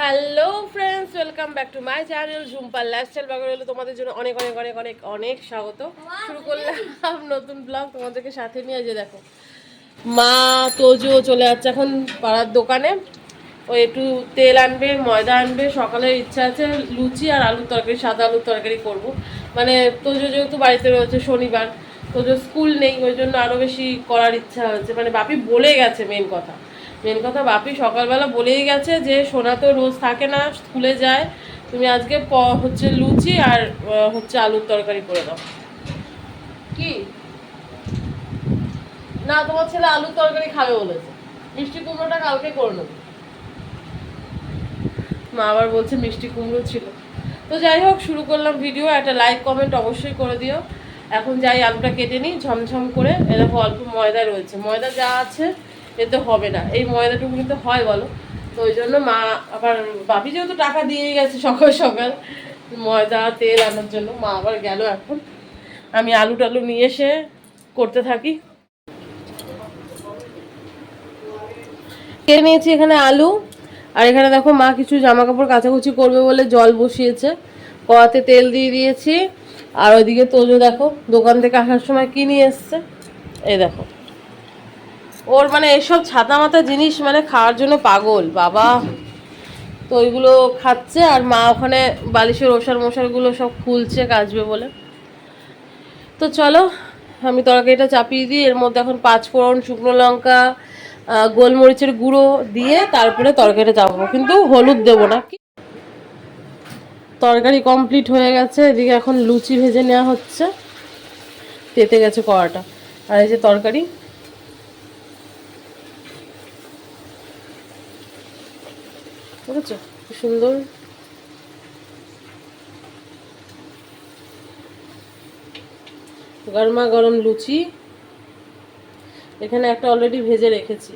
Hello friends welcome back to my channel ঝুম্পার lifestyle blogger হলো তোমাদের জন্য অনেক অনেক অনেক অনেক অনেক স্বাগত। শুরু করলাম নতুন ব্লগ তোমাদেরকে সাথে নিয়ে যে দেখো। মা তোজো চলে যাচ্ছে এখন পাড়ার দোকানে। ও একটু তেল আনবে ময়দা আনবে সকালে ইচ্ছা আছে লুচি আর আলুর তরকারি সাদা আলুর তরকারি করব। মানে তোজো যেহেতু বাড়িতে রয়েছে শনিবার তোজো স্কুল নেই ওই জন্য আরও বেশি করার ইচ্ছা হচ্ছে। মানে বাপি বলে গেছে মেন কথা। মেন কথা বাপি সকালবেলা বলেই গেছে যে সোনা তো রোজ থাকে না স্কুলে যায়। তুমি আজকে প- হচ্ছে লুচি আর হচ্ছে আলুর তরকারি করে দাও। কি? না তোমার ছেলে আলুর তরকারি খাবে বলেছে। মিষ্টি কুমড়োটা কালকে করে নেব। মা আবার বলছে মিষ্টি কুমড়ো ছিল। তো যাই হোক শুরু করলাম ভিডিও একটা লাইক কমেন্ট অবশ্যই করে দিও। এখন যাই আলুটা কেটে নিই ঝমঝম করে। এরকম অল্প ময়দা রয়েছে। ময়দা যা আছে এতে হবে না। এই ময়দাটুকু কিন্তু হয় বলো। তো ওই জন্য মা আবার বাপি যেহেতু টাকা দিয়েই গেছে সকাল সকাল, ময়দা, তেল আনার জন্য, মা আবার গেল এখন। আমি আলু টালু নিয়ে এসে করতে থাকি। কেটে নিয়েছি এখানে আলু। আর এখানে দেখো মা কিছু জামা কাপড় কাচাকুচি করবে বলে জল বসিয়েছে। কড়াতে তেল দিয়ে দিয়েছি। আর ওইদিকে তোজো দেখো, দোকান থেকে আসার সময় কি নিয়ে এসছে? এই দেখো। ওর মানে এসব ছাতা মাথা জিনিস মানে খাওয়ার জন্য পাগল, বাবা। তো ওইগুলো খাচ্ছে আর মা ওখানে বালিশের ওষার মশারগুলো সব খুলছে, কাচবে বলে। তো চলো, আমি তরকারিটা চাপিয়ে দিই, এর মধ্যে এখন পাঁচ ফোড়ন শুকনো লঙ্কা গোলমরিচের গুঁড়ো দিয়ে তারপরে তরকারিটা চাপাবো। কিন্তু হলুদ দেবো না। তরকারি কমপ্লিট হয়ে গেছে, এদিকে এখন লুচি ভেজে নেওয়া হচ্ছে। তেতে গেছে কড়াটা। আর এই যে তরকারি বুঝেছ কি সুন্দর। গরমা গরম লুচি। এখানে একটা অলরেডি ভেজে রেখেছি।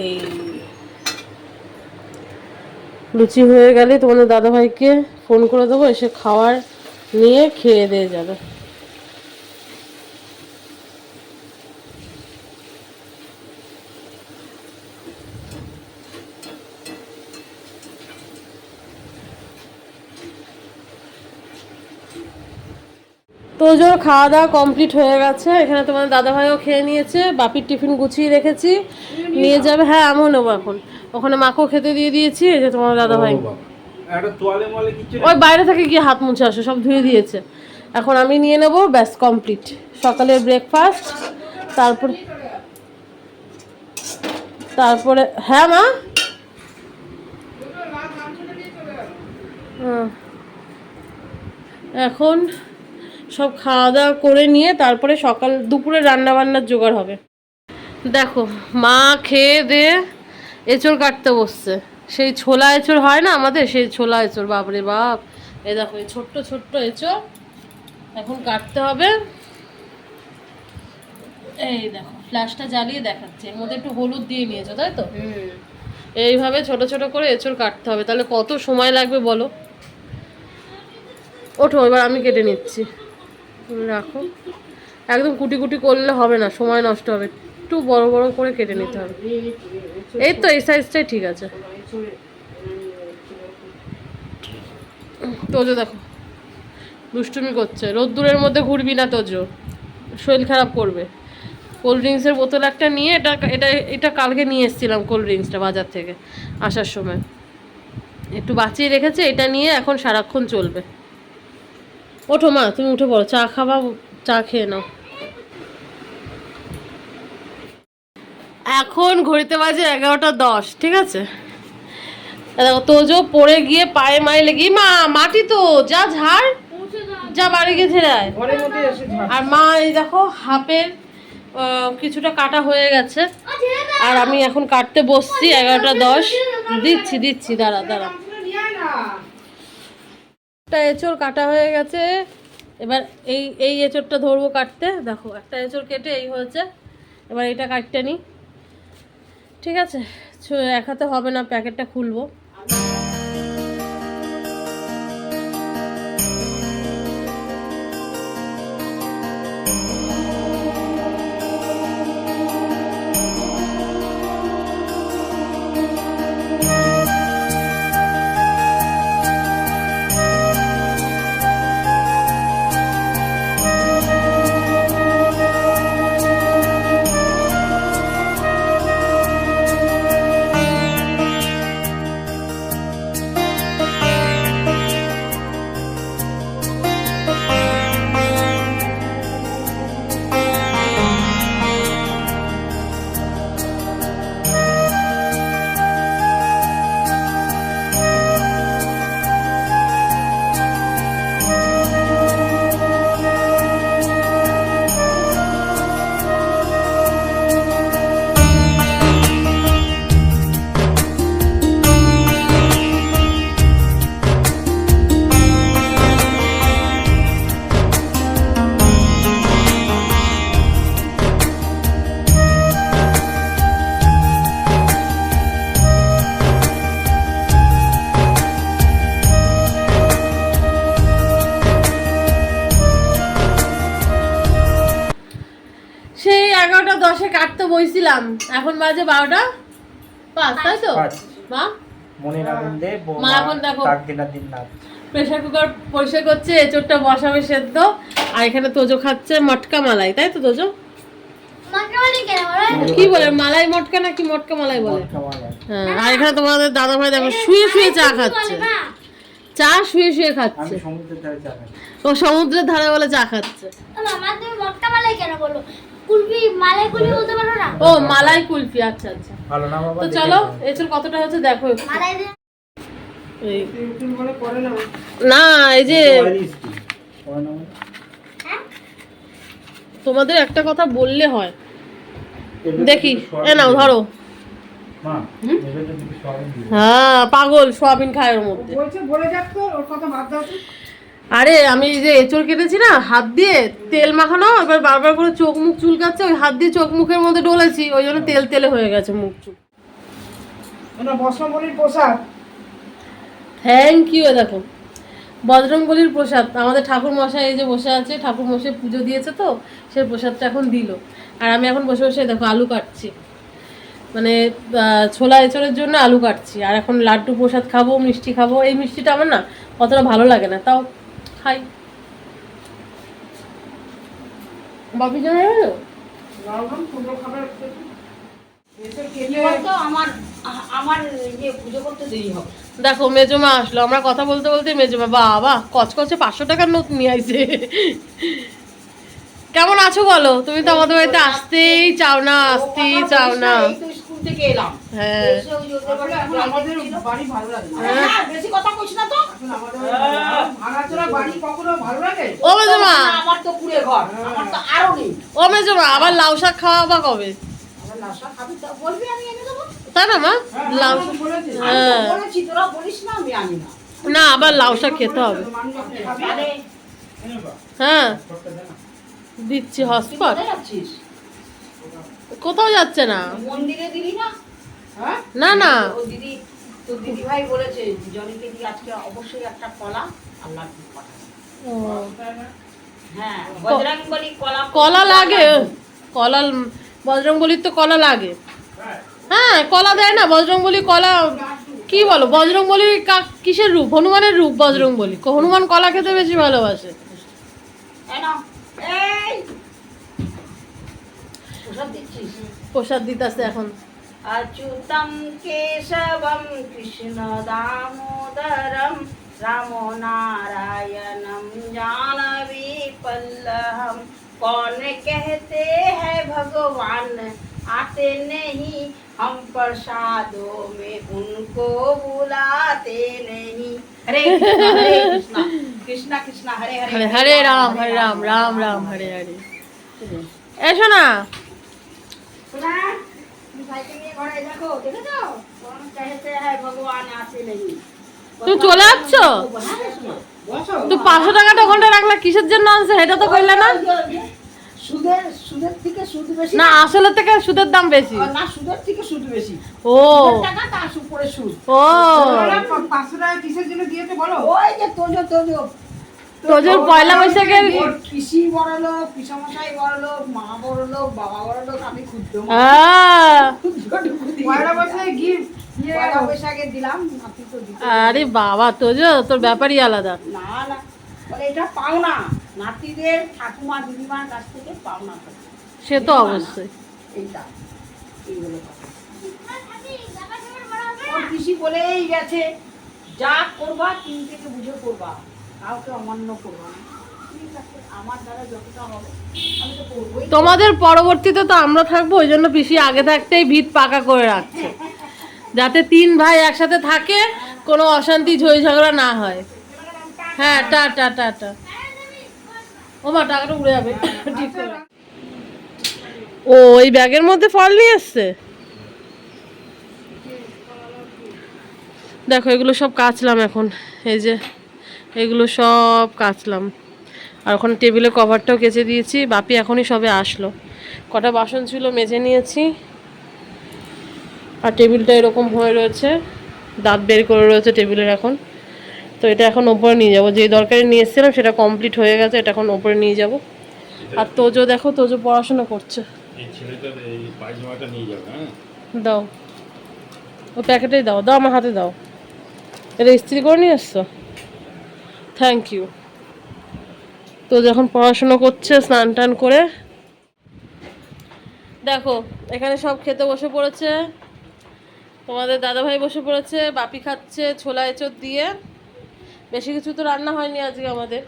এই লুচি হয়ে গেলে তোমাদের দাদাভাইকে ফোন করে দেবো, এসে খাওয়ার নিয়ে খেয়ে দিয়ে যাবে। তো জোর খাওয়া দাওয়া কমপ্লিট হয়ে গেছে। এখানে তোমার দাদাভাইও খেয়ে নিয়েছে বাপির টিফিন গুছিয়ে রেখেছি। নিয়ে যাবে হ্যাঁ আমিও নেব এখন। ওখানে মাকেও খেতে দিয়ে দিয়েছি এই যে তোমার দাদাভাই। ওই বাইরে থেকে গিয়ে হাত মুছে আসো সব ধুয়ে দিয়েছে। এখন আমি নিয়ে নেব ব্যাস কমপ্লিট সকালের ব্রেকফাস্ট তারপর তারপরে হ্যাঁ মা। এখন সব খাওয়া দাওয়া করে নিয়ে তারপরে সকাল দুপুরে রান্না বান্নার জোগাড় হবে। দেখো মা খেয়ে দিয়ে এঁচড় কাটতে বসছে। সেই ছোলা এঁচড় হয় না আমাদের? সেই ছোলা এঁচড় বাপরে বাপ। এ দেখো এই ছোট্ট ছোট্ট এঁচড় এখন কাটতে হবে। এই দেখো ফ্ল্যাশটা জ্বালিয়ে দেখাচ্ছে। এর মধ্যে একটু হলুদ দিয়ে নিয়েছো তাই তো? এইভাবে ছোট ছোট করে এঁচড় কাটতে হবে। তাহলে কত সময় লাগবে বলো? ওঠো এবার আমি কেটে নিচ্ছি। রাখো। একদম কুটি কুটি করলে হবে না, সময় নষ্ট হবে। একটু বড় বড় করে কেটে নিতে হবে। এই তো, এই সাইজটাই ঠিক আছে। তোজো দেখো, দুষ্টুমি করছে। রোদ্দুরের মধ্যে ঘুরবি না তোজো। শরীর খারাপ করবে। কোল্ড ড্রিঙ্কসের বোতল একটা নিয়ে এটা এটা এটা কালকে নিয়ে এসেছিলাম কোল্ড ড্রিঙ্কসটা বাজার থেকে আসার সময়। একটু বাঁচিয়ে রেখেছে, এটা নিয়ে এখন সারাক্ষণ চলবে। ওঠো মা তুমি উঠে পড়ো চা খাবা চা খেয়ে নাও এখন ঘড়িতে বাজে এগারোটা দশ ঠিক আছে তোজো পড়ে গিয়ে পায়ে মায়ে লেগে মা মাটি তো যা ঝাড় যা বাড়ি গিয়ে ঝেড়ায় আর মা এই দেখো হাফের কিছুটা কাটা হয়ে গেছে আর আমি এখন কাটতে বসছি এগারোটা দশ দিচ্ছি দিচ্ছি দাঁড়া দাঁড়া একটা এঁচড় কাটা হয়ে গেছে। এবার এই এই এঁচড়টা ধরবো কাটতে। দেখো, একটা এঁচড় কেটে এই হয়েছে। এবার এটা কাটতে নিই ঠিক আছে? এক হাতে হবে না, প্যাকেটটা খুলবো। কাটতে বইছিলাম। এখন বাজে বারোটা পাঁচ তাই তো। মা? মনের আনন্দে মা এখন দেখো। দিন দিন নাচ প্রেশার কুকার পরিষ্কার করছে এচোরটা বসাবে সেদ্ধ আর এখানে তোজো খাচ্ছে মটকা মালাই তাই তো তোজো? মাকে বলে কেন বলো? কি বলে মালাই মটকা নাকি মটকা মালাই বলে? হ্যাঁ আর এখানে তোমাদের দাদা ভাই দেখো শুয়ে শুয়ে চা খাচ্ছে। চা শুয়ে শুয়ে আমি খাচ্ছে সমুদ্রের ধারে চা খাই ও সমুদ্রের ধারে বলে চা খাচ্ছে। ও মামা তুমি মটকা মালাই কেন বলো? কুলফি মালাই কুলফি বলতে পারো না? ও মালাই কুলফি আচ্ছা আচ্ছা। ভালো না বাবা তো চলো। এছাড়া কতটা হচ্ছে দেখো মালাই না। এই যে। হ্যাঁ? তোমাদের একটা কথা বললে হয়। দেখি এ নাও ধরো। হ্যাঁ পাগল সোয়াবিন খায় ওর মধ্যে আরে আমি এই যে এঁচড় কেটেছি না হাত দিয়ে তেল মাখানো এবার বারবার করে চোখ মুখ চুলকাচ্ছে ওই হাত দিয়ে চোখ মুখের মধ্যে ডলেছি ওই জন্য তেল তেলে হয়ে গেছে মুখ চুল। বসমলির পোশাক থ্যাংক ইউ দেখো। বজরংবলির প্রসাদ। আমাদের ঠাকুর মশাই এই যে বসে আছে ঠাকুর মশাই পুজো দিয়েছে তো সেই প্রসাদটা এখন দিল। আর আমি এখন বসে বসে দেখো আলু কাটছি। মানে ছোলা এঁচড়ের জন্য আলু কাটছি। আর এখন লাড্ডু প্রসাদ খাব মিষ্টি খাব। এই মিষ্টিটা আমার না অতটা ভালো লাগে না। তাও বাপি জানা আমার ইয়ে হবে। দেখো মেজমা আসলো। আমরা কথা বলতে বলতে মেজমা বাবা কচকচে পাঁচশো টাকার নোট নিয়ে আইছে। কেমন আছো বলো? তুমি তো আমাদের বাড়িতে আসতেই চাও না আসতেই চাও না থেকে এলাম। হ্যাঁ। আমাদের বাড়ি ভালো লাগে হ্যাঁ, বেশি কথা কইস না তো। এখন আমাদের ভাঙাচোরা বাড়ি কখনো ভালো লাগে? ও মেজমা। আমার তো কুড়ে ঘর আমার তো আরও নেই। ও মেজমা আবার লাউ শাক খাওয়া বা কবে? আমার লাশা খাবি তো বলবি আমি এনে দেবো? তাই না মা? লাউ হ্যাঁ। বলিস না আমি আনি না। না আবার লাউ শাক খেতে হবে। হ্যাঁ। দিচ্ছি যাচ্ছিস? কোথাও যাচ্ছে না। মন্দিরে দিলি না? হ্যাঁ? না না ও দিদি তোর দিদি ভাই বলেছে জনিকে দিয়ে আজকে অবশ্যই একটা কলা আল্লাহ হ্যাঁ কলা কলা লাগে। কলা তো কলা লাগে। হ্যাঁ কলা দেয় না কলা কি বলো? বজরং কা- কিসের রূপ? হনুমানের রূপ বজরং বলি হনুমান কলা খেতে বেশি ভালোবাসে। প্রসাদ দিতেছে এখন अच्युतं केशवं कृष्णदामोदरं रामो नारायणं जानवीपल्लहं कौन कहते हैं भगवान आते नहीं हम प्रसादों में उनको बुलाते नहीं हरे कृष्णा हरे कृष्णा कृष्णा कृष्णा हरे হরে हरे হরে রাম হরে রাম রাম রাম হরে শোনা তুমি চলে যাচ্ছ? তো পাঁচশো তো ওখানটা রাখলে কিসের জন্য আনছে সেটা তো কইলে না? সুদের সুদের থেকে সুদ বেশি? না আসলে থেকে সুদের দাম বেশি। না সুদের থেকে সুদ বেশি। ও। টাকা তার উপরে সুদ। ও। 500 টাকা কিসের জন্য দিয়েছে বলো? ওই যে তোজো তোজো। তোজোর পয়লা বৈশাখের ওর পিসি বড় লোক পিসামশাই বড় লোক মা বড় লোক বাবা বড় লোক আমি ক্ষুদ্র। পয়লা গিফট ইয়ে। পয়লা বৈশাখে দিলাম নাতি তো আরে বাবা তোজো তোর ব্যাপারই আলাদা। না না। বলে এটা পাওনা। নাতিদের ঠাকুমা দিদিমার কাছ থেকে পাওনা। সে তো অবশ্যই। এইটা। এইগুলো? পিসি বলেই গেছে যা করবা তিন থেকে বুঝে করবা। তোমাদের পরবর্তীতে তো আমরা থাকব, ওই জন্য পিসি আগে থাকতেই ভিত পাকা করে রাখছে। যাতে তিন ভাই একসাথে থাকে, কোনো অশান্তি, ঝই ঝগড়া না হয়। হ্যাঁ টা টা টা টা। ও মা, টাকাটা উড়ে যাবে। ঠিক করে ও, ওই ব্যাগের মধ্যে ফল নিয়ে এসছে? দেখো, এগুলো সব কাচলাম এখন। এই যে এগুলো সব কাচলাম। আর ওখানে টেবিলে কভারটাও কেচে দিয়েছি বাপি এখনই সবে আসলো। কটা বাসন ছিল মেজে নিয়েছি। আর টেবিলটা এরকম হয়ে রয়েছে দাঁত বের করে রয়েছে টেবিলের এখন। তো এটা এখন ওপরে নিয়ে যাব। যে দরকারি নিয়ে এসেছিলাম সেটা কমপ্লিট হয়ে গেছে এটা এখন ওপরে নিয়ে যাব। আর তোজো দেখো তোজো পড়াশোনা করছে। হ্যাঁ? দাও। ও প্যাকেটেই দাও দাও আমার হাতে দাও। এটা ইস্ত্রি করে নিয়ে এসছো? থ্যাংক ইউ তো যখন পড়াশুনো করছে, স্নান টান করে, দেখো, এখানে সব খেতে বসে পড়েছে। তোমাদের দাদাভাই বসে পড়েছে, বাপি খাচ্ছে, ছোলা এঁচড় দিয়ে। বেশি কিছু তো রান্না হয়নি আজকে আমাদের।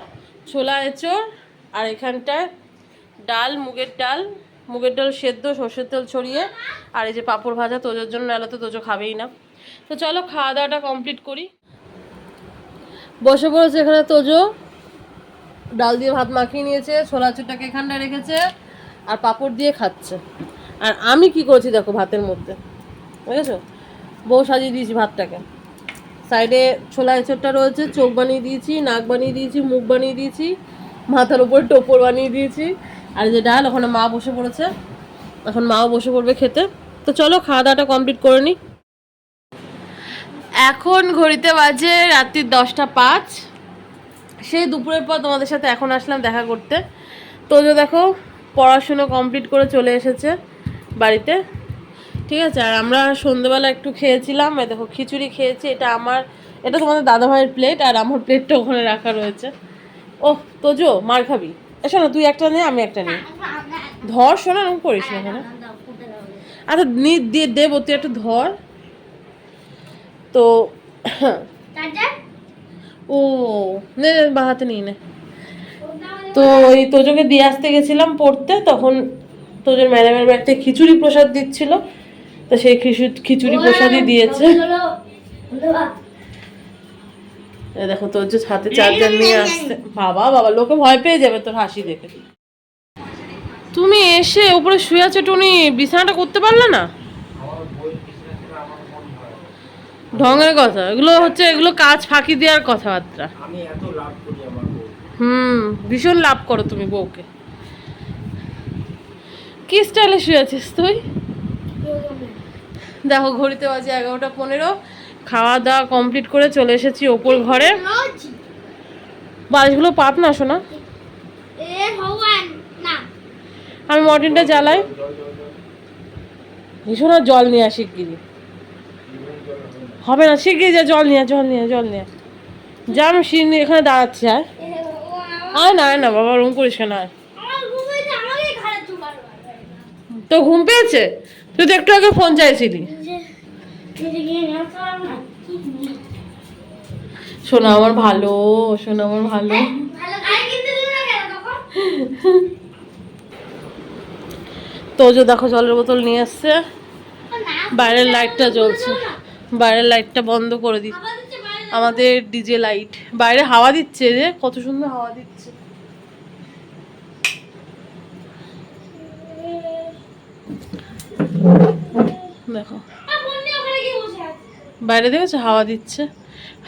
ছোলা এঁচড় আর এখানটায় ডাল, মুগের ডাল। মুগের ডাল সেদ্ধ, সর্ষের তেল ছড়িয়ে। আর এই যে পাঁপড় ভাজা, তোজোর জন্য এলো তো তোজো খাবেই না। তো চলো, খাওয়া দাওয়াটা কমপ্লিট করি। বসে পড়েছে এখানে তোজো। ডাল দিয়ে ভাত মাখিয়ে নিয়েছে, ছোলা চুটাকে এখানটায় রেখেছে আর পাঁপড় দিয়ে খাচ্ছে। আর আমি কি করেছি দেখো ভাতের মধ্যে, বুঝেছ? বউ সাজিয়ে দিয়েছি ভাতটাকে। সাইডে ছোলা এঁচড়টা রয়েছে, চোখ বানিয়ে দিয়েছি, নাক বানিয়ে দিয়েছি, মুখ বানিয়ে দিয়েছি, মাথার উপর টোপর বানিয়ে দিয়েছি। আর যে ডাল, ওখানে মা বসে পড়েছে। এখন মাও বসে পড়বে খেতে। তো চলো খাওয়া দাওয়াটা কমপ্লিট করে নিই। এখন ঘড়িতে বাজে রাত্রির দশটা পাঁচ। সেই দুপুরের পর তোমাদের সাথে এখন আসলাম দেখা করতে। তো যে দেখো, পড়াশুনো কমপ্লিট করে চলে এসেছে বাড়িতে। ঠিক আছে, আর আমরা সন্ধেবেলা একটু খেয়েছিলাম। দেখো, খিচুড়ি খেয়েছি, এটা আমার, এটা তোমাদের দাদা ভাইয়ের প্লেট আর আমার প্লেটটা ওখানে রাখা রয়েছে। ও তোজো, মার খাবি। এসো না তুই একটা নে, আমি একটা নিই। ধর, শোনা করিস না এখানে আচ্ছা নি দেবো, তুই একটু ধর। তো ও নে বা হাতে নিয়ে নে। তো ওই তোজোকে দিয়ে আসতে গেছিলাম পড়তে তখন তোজোর ম্যাডামের বাড়িতে খিচুড়ি প্রসাদ দিচ্ছিল। তো সেই খিচুড়ি খিচুড়ি প্রসাদই দিয়েছে। দেখো তোর যে হাতে চার্জার নিয়ে আসছে। বাবা বাবা লোকে ভয় পেয়ে যাবে তোর হাসি দেখে। তুমি এসে উপরে শুয়ে আছো টুনি বিছানাটা করতে পারলে না? ঢঙের কথা। এগুলো হচ্ছে এগুলো কাজ ফাঁকি দেওয়ার কথাবার্তা। আমি এত লাভ করি আমার হুম ভীষণ লাভ করো তুমি বউকে। কি স্টাইলে শুয়ে আছিস তুই? দেখো ঘড়িতে বাজে এগারোটা পনেরো। খাওয়া দাওয়া কমপ্লিট করে চলে এসেছি ওপর ঘরে। বালিশগুলো পাত না শোনা আমি মর্টিনটা জ্বালাই। ভীষণ আর জল নিয়ে আসি গিরি। হবে না শিগগিরি যা, জল নিয়ে জল নিয়ে জল নিয়ে। যা, আমি শির নিয়ে এখানে দাঁড়াচ্ছি এ আয় না আয় না, বাবা রুম করিস তুমার তো ঘুম পেয়েছে? তুই তো একটু আগে ফোন চাইছিলি। শোনা আমার ভালো, শোনা আমার ভালো। না তো যে দেখো জলের বোতল নিয়ে আসছে। বাইরের লাইটটা জ্বলছে। বাইরের লাইটটা বন্ধ করে দিই। আমাদের ডিজে লাইট বাইরে হাওয়া দিচ্ছে যে কত সুন্দর হাওয়া দিচ্ছে। দেখো। বাইরে দেখেছ? হাওয়া দিচ্ছে।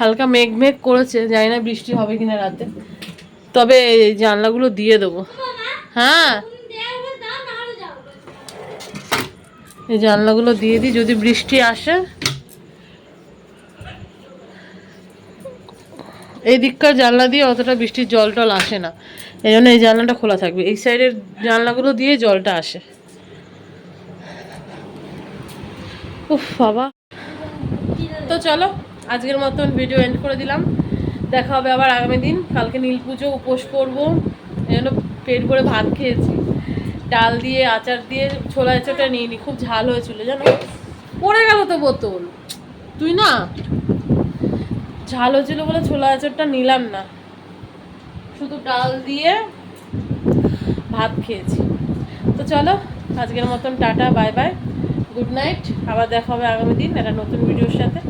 হালকা মেঘ মেঘ করেছে জানি না বৃষ্টি হবে কিনা রাতে। তবে এই জানলাগুলো দিয়ে দেবো। হ্যাঁ। এই জানলাগুলো দিয়ে দিই যদি বৃষ্টি আসে। এই দিককার জানলা দিয়ে অতটা বৃষ্টির জল টল আসে না। এই জন্য এই জানলাটা খোলা থাকবে। এই সাইডের জানলাগুলো দিয়ে জলটা আসে। উফ, বাবা। তো চলো, আজকের মতন ভিডিও এন্ড করে দিলাম। দেখা হবে আবার আগামী দিন। কালকে নীল পুজো উপোস করব। এই জন্য পেট ভরে ভাত খেয়েছি। ডাল দিয়ে, আচার দিয়ে, ছোলা আচারটা নিয়ে নি। খুব ঝাল হয়েছিল, জানো? পড়ে গেল তো বোতল। তুই না ঝাল হয়েছিল বলে ছোলা আচারটা নিলাম না। শুধু ডাল দিয়ে ভাত খেয়েছি। তো চলো, আজকের মতন tata, bye bye, good night, আবার দেখা হবে আগামী দিন একটা নতুন ভিডিওর সাথে।